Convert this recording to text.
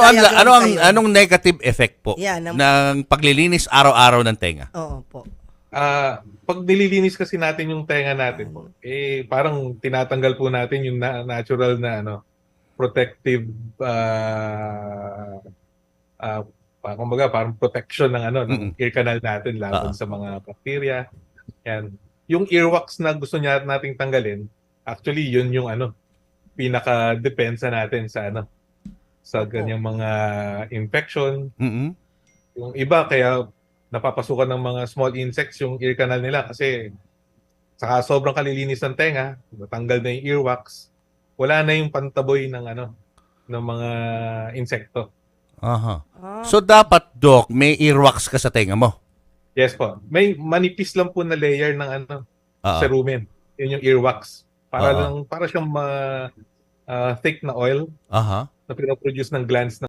Ano ang diagram ano ang anong negative effect po Yan, ang- ng paglilinis araw-araw ng tenga? Oo po. Ah, pag nililinis kasi natin yung tenga natin po, eh parang tinatanggal po natin yung na- natural na ano protective ah ah pa- kumbaga parang protection ng ano ng Mm-mm. ear canal natin laban sa mga bacteria. Yan. Yung earwax na gusto niya nating tanggalin, actually yun yung ano pinaka depensa natin sa ano sa ganyang mga infection, Mhm. yung iba kaya napapasukan ng mga small insects yung ear canal nila kasi saka sobrang kalilinis ng tenga, natanggal na yung earwax, wala na yung pantaboy ng ano ng mga insekto. Aha. Ah, So dapat doc, may earwax ka sa tenga mo. Yes po. May manipis lang po na layer ng ano Ah. cerumen. Yun yung earwax. Para Oo. lang para siyang ma, ah, thick na oil Aha. Na pinoproduce ng glands ng